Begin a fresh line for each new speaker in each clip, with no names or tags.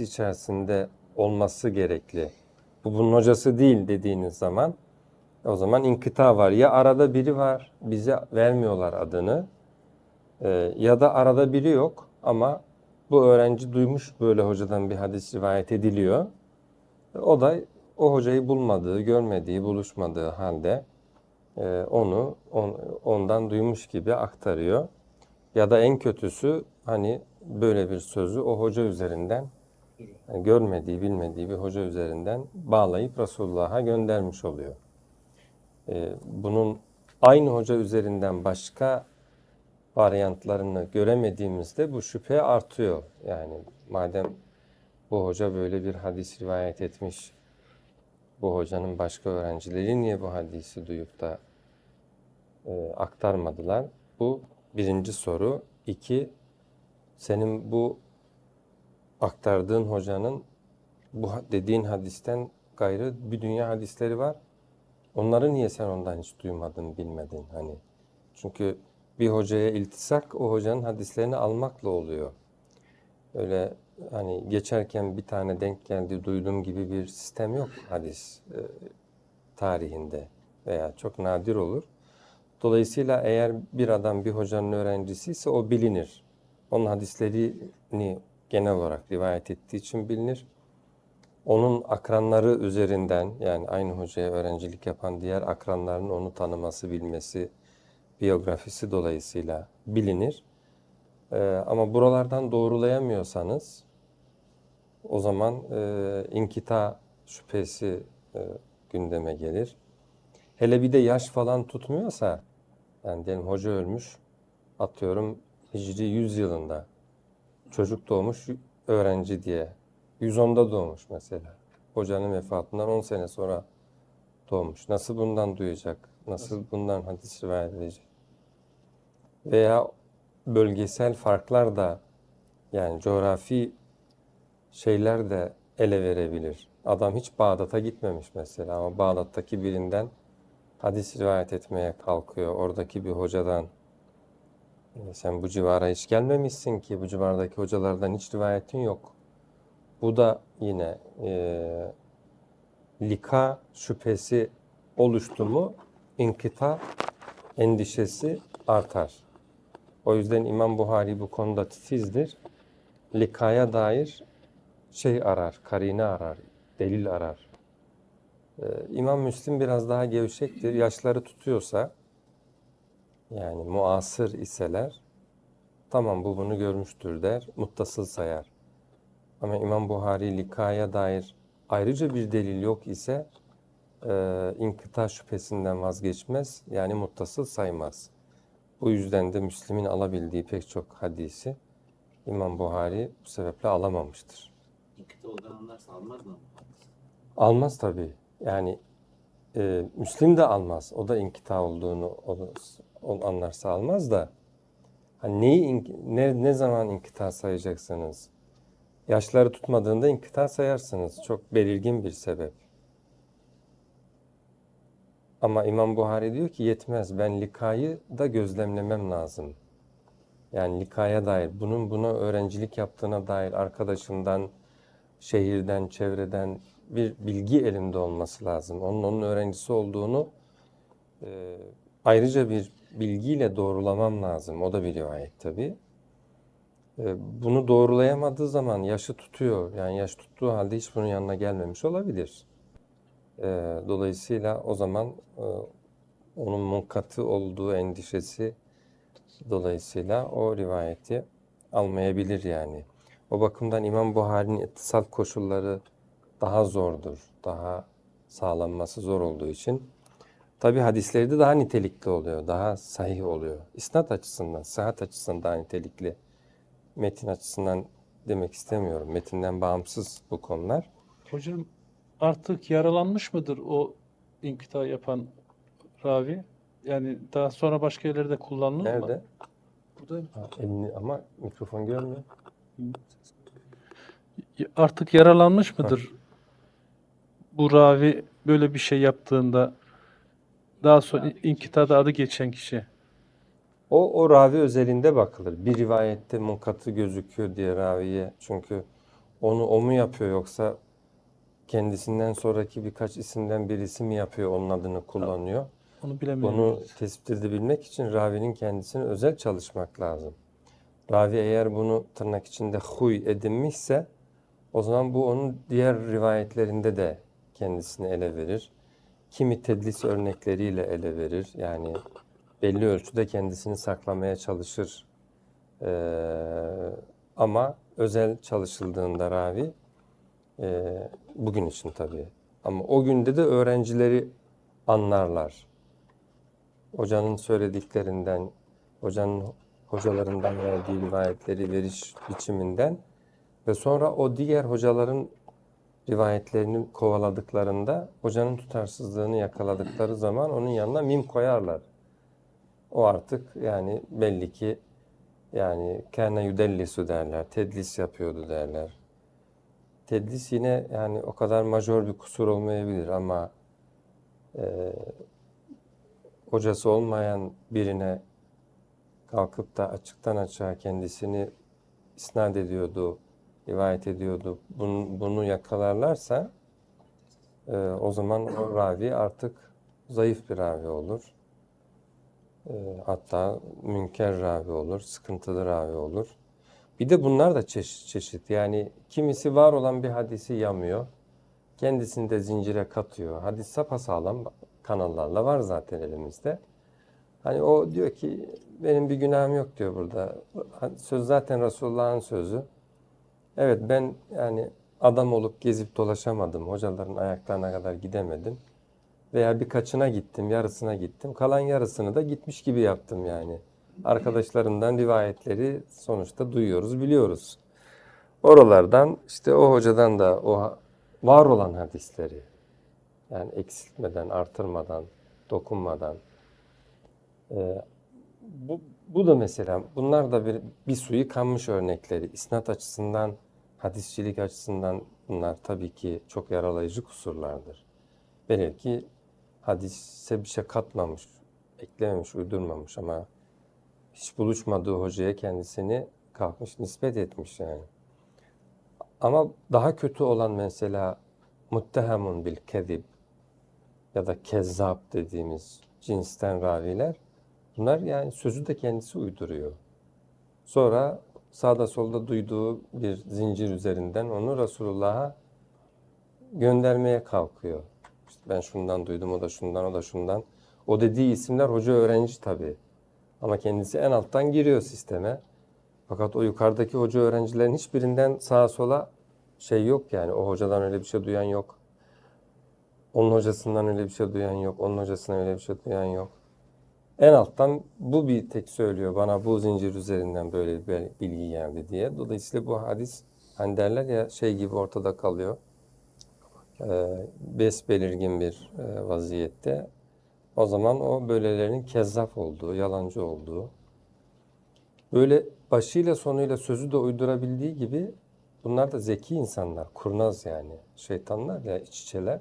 ilişkisi içerisinde olması gerekli. Bu bunun hocası değil dediğiniz zaman o zaman inkıta var. Ya arada biri var bize vermiyorlar adını e, ya da arada biri yok ama bu öğrenci duymuş böyle hocadan bir hadis rivayet ediliyor. O da o hocayı bulmadığı, görmediği, buluşmadığı halde e, onu on- ondan duymuş gibi aktarıyor. Ya da en kötüsü hani böyle bir sözü o hoca üzerinden yani görmediği, bilmediği bir hoca üzerinden bağlayıp Resulullah'a göndermiş oluyor. E, bunun aynı hoca üzerinden başka varyantlarını göremediğimizde bu şüphe artıyor. Yani madem bu hoca böyle bir hadis rivayet etmiş, bu hocanın başka öğrencileri niye bu hadisi duyup da e, aktarmadılar? Bu birinci soru. İki, senin bu aktardığın hocanın bu dediğin hadisten gayrı bir dünya hadisleri var. Onları niye sen ondan hiç duymadın, bilmedin hani? Çünkü bir hocaya iltisak o hocanın hadislerini almakla oluyor. Öyle hani geçerken bir tane denk geldi, duydum gibi bir sistem yok hadis e, tarihinde veya çok nadir olur. Dolayısıyla eğer bir adam bir hocanın öğrencisi ise o bilinir. Onun hadislerini genel olarak rivayet ettiği için bilinir. Onun akranları üzerinden yani aynı hocaya öğrencilik yapan diğer akranlarının onu tanıması, bilmesi, biyografisi dolayısıyla bilinir. Ee, ama buralardan doğrulayamıyorsanız o zaman e, inkita şüphesi e, gündeme gelir. Hele bir de yaş falan tutmuyorsa, yani diyelim hoca ölmüş, atıyorum Hicri 100 yılında, çocuk doğmuş öğrenci diye, 110'da doğmuş mesela. Hocanın vefatından 10 sene sonra doğmuş. Nasıl bundan duyacak? Nasıl bundan hadis rivayet edecek? Veya bölgesel farklar da yani coğrafi şeyler de ele verebilir. Adam hiç Bağdat'a gitmemiş mesela ama Bağdat'taki birinden hadis rivayet etmeye kalkıyor. Oradaki bir hocadan "E, sen bu civara hiç gelmemişsin ki bu civardaki hocalardan hiç rivayetin yok. Bu da yine e, lika şüphesi oluştu mu inkita endişesi artar. O yüzden İmam Buhari bu konuda titizdir. Likaya dair şey arar, karine arar, delil arar. Ee, İmam Müslim biraz daha gevşektir. Yaşları tutuyorsa, yani muasır iseler, tamam bu bunu görmüştür der, muttasıl sayar. Ama İmam Buhari likaya dair ayrıca bir delil yok ise e, inkıta şüphesinden vazgeçmez, yani muttasıl saymaz. Bu yüzden de Müslim'in alabildiği pek çok hadisi İmam Buhari bu sebeple alamamıştır.
İnkıta anlarsa almaz mı?
Almaz tabii. Yani e, Müslim de almaz. O da inkita olduğunu o anlarsa almaz da hani neyi ne ne zaman inkita sayacaksınız? Yaşları tutmadığında inkita sayarsınız. Çok belirgin bir sebep. Ama İmam Buhari diyor ki yetmez. Ben likayı da gözlemlemem lazım. Yani likaya dair, bunun buna öğrencilik yaptığına dair arkadaşından, şehirden, çevreden bir bilgi elimde olması lazım. Onun onun öğrencisi olduğunu e, ayrıca bir bilgiyle doğrulamam lazım. O da bir rivayet tabii. E, bunu doğrulayamadığı zaman yaşı tutuyor. Yani yaş tuttuğu halde hiç bunun yanına gelmemiş olabilir. E, dolayısıyla o zaman e, onun munkatı olduğu endişesi dolayısıyla o rivayeti almayabilir yani. O bakımdan İmam Buhari'nin ittisal koşulları daha zordur. Daha sağlanması zor olduğu için. Tabi hadisleri de daha nitelikli oluyor. Daha sahih oluyor. İsnat açısından, sıhhat açısından daha nitelikli. Metin açısından demek istemiyorum. Metinden bağımsız bu konular.
Hocam artık yaralanmış mıdır o inkıta yapan ravi? Yani daha sonra başka yerlerde kullanılır mı?
Nerede?
Burada
Ha, elini, ama mikrofon görmüyor.
Y- artık yaralanmış mıdır? Bu ravi böyle bir şey yaptığında daha sonra inkitada adı geçen kişi.
O, o ravi özelinde bakılır. Bir rivayette munkatı gözüküyor diye raviye. Çünkü onu o mu yapıyor yoksa kendisinden sonraki birkaç isimden birisi mi yapıyor onun adını kullanıyor?
Onu bilemiyorum.
Bunu tespit edebilmek için ravinin kendisine özel çalışmak lazım. Ravi eğer bunu tırnak içinde huy edinmişse o zaman bu onun diğer rivayetlerinde de kendisini ele verir. Kimi tedlis örnekleriyle ele verir. Yani belli ölçüde kendisini saklamaya çalışır. Ee, ama özel çalışıldığında ravi e, bugün için tabii. Ama o günde de öğrencileri anlarlar hocanın söylediklerinden, hocanın hocalarından verdiği rivayetleri veriş biçiminden ve sonra o diğer hocaların rivayetlerini kovaladıklarında hocanın tutarsızlığını yakaladıkları zaman onun yanına mim koyarlar. O artık yani belli ki yani kâne yüdellisu derler, tedlis yapıyordu derler. Tedlis yine yani o kadar majör bir kusur olmayabilir ama hocası olmayan birine kalkıp da açıktan açığa kendisini isnat ediyordu, rivayet ediyordu. Bunu, bunu yakalarlarsa e, o zaman o ravi artık zayıf bir ravi olur. E, hatta münker ravi olur, sıkıntılı ravi olur. Bir de bunlar da çeşit çeşit. Yani kimisi var olan bir hadisi yamıyor. Kendisini de zincire katıyor. Hadis sapasağlam kanallarla var zaten elimizde. Hani o diyor ki benim bir günahım yok diyor burada. Söz zaten Resulullah'ın sözü. Evet ben yani adam olup gezip dolaşamadım. Hocaların ayaklarına kadar gidemedim. Veya birkaçına gittim, yarısına gittim. Kalan yarısını da gitmiş gibi yaptım yani. Arkadaşlarından rivayetleri sonuçta duyuyoruz, biliyoruz. Oralardan işte o hocadan da o var olan hadisleri yani eksiltmeden, artırmadan, dokunmadan. Ee, bu, bu da mesela bunlar da bir, bir suyu kanmış örnekleri. İsnat açısından, hadisçilik açısından bunlar tabii ki çok yaralayıcı kusurlardır. Velev ki hadise bir şey katmamış, eklememiş, uydurmamış ama hiç buluşmadığı hocaya kendisini kalkmış, nispet etmiş yani. Ama daha kötü olan mesela muttehamun bil kezib ya da kezzap dediğimiz cinsten raviler bunlar yani sözü de kendisi uyduruyor. Sonra sağda solda duyduğu bir zincir üzerinden onu Resulullah'a göndermeye kalkıyor. İşte ben şundan duydum, o da şundan, o da şundan. O dediği isimler hoca öğrenci tabii. Ama kendisi en alttan giriyor sisteme. Fakat o yukarıdaki hoca öğrencilerin hiçbirinden sağa sola şey yok yani. O hocadan öyle bir şey duyan yok. Onun hocasından öyle bir şey duyan yok. Onun hocasından öyle bir şey duyan yok. En alttan bu bir tek söylüyor bana bu zincir üzerinden böyle bir bilgi geldi diye. Dolayısıyla bu hadis hani derler ya şey gibi ortada kalıyor. Ee, bes belirgin bir e, vaziyette. O zaman o böylelerinin kezzap olduğu, yalancı olduğu. Böyle başıyla sonuyla sözü de uydurabildiği gibi bunlar da zeki insanlar, kurnaz yani. Şeytanlar ya iç içeler.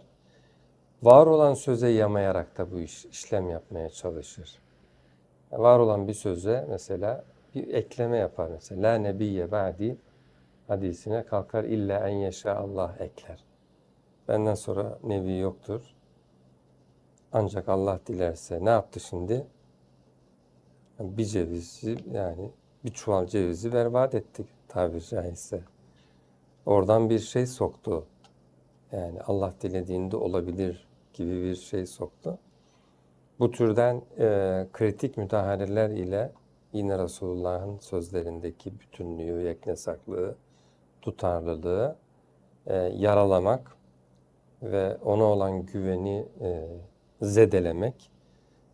Var olan söze yamayarak da bu iş, işlem yapmaya çalışır. Var olan bir söze mesela bir ekleme yapar mesela. La nebiyye ba'di hadisine kalkar illa en yeşa Allah ekler. Benden sonra nebi yoktur. Ancak Allah dilerse ne yaptı şimdi? Bir cevizi yani bir çuval cevizi berbat ettik tabiri caizse. Oradan bir şey soktu. Yani Allah dilediğinde olabilir gibi bir şey soktu. Bu türden e, kritik müdahaleler ile yine Resulullah'ın sözlerindeki bütünlüğü, yeknesaklığı, tutarlılığı e, yaralamak ve ona olan güveni e, zedelemek.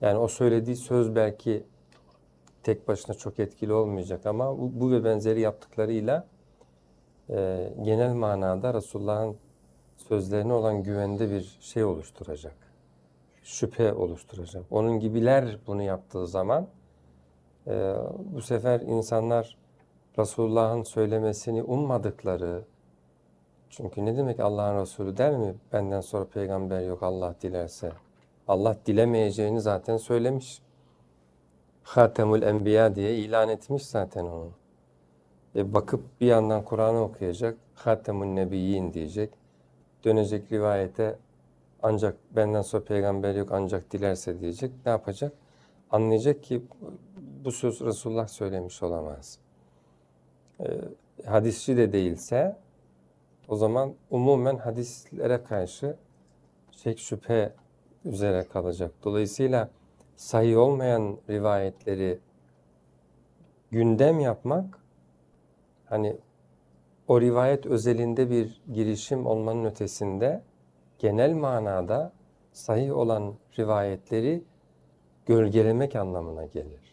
Yani o söylediği söz belki tek başına çok etkili olmayacak ama bu, bu ve benzeri yaptıklarıyla e, genel manada Resulullah'ın sözlerine olan güvende bir şey oluşturacak. Şüphe oluşturacak. Onun gibiler bunu yaptığı zaman e, bu sefer insanlar Resulullah'ın söylemesini ummadıkları, çünkü ne demek Allah'ın Resulü der mi? Benden sonra peygamber yok Allah dilerse. Allah dilemeyeceğini zaten söylemiş. Hatemul Enbiya diye ilan etmiş zaten onu. E, bakıp bir yandan Kur'an'ı okuyacak. Hatemun Nebiyyin diyecek. Dönecek rivayete ancak benden sonra peygamber yok ancak dilerse diyecek. Ne yapacak? Anlayacak ki bu söz Resulullah söylemiş olamaz. E, hadisçi de değilse o zaman umumen hadislere karşı şek şüphe üzere kalacak. Dolayısıyla sahih olmayan rivayetleri gündem yapmak hani o rivayet özelinde bir girişim olmanın ötesinde genel manada sahih olan rivayetleri gölgelemek anlamına gelir.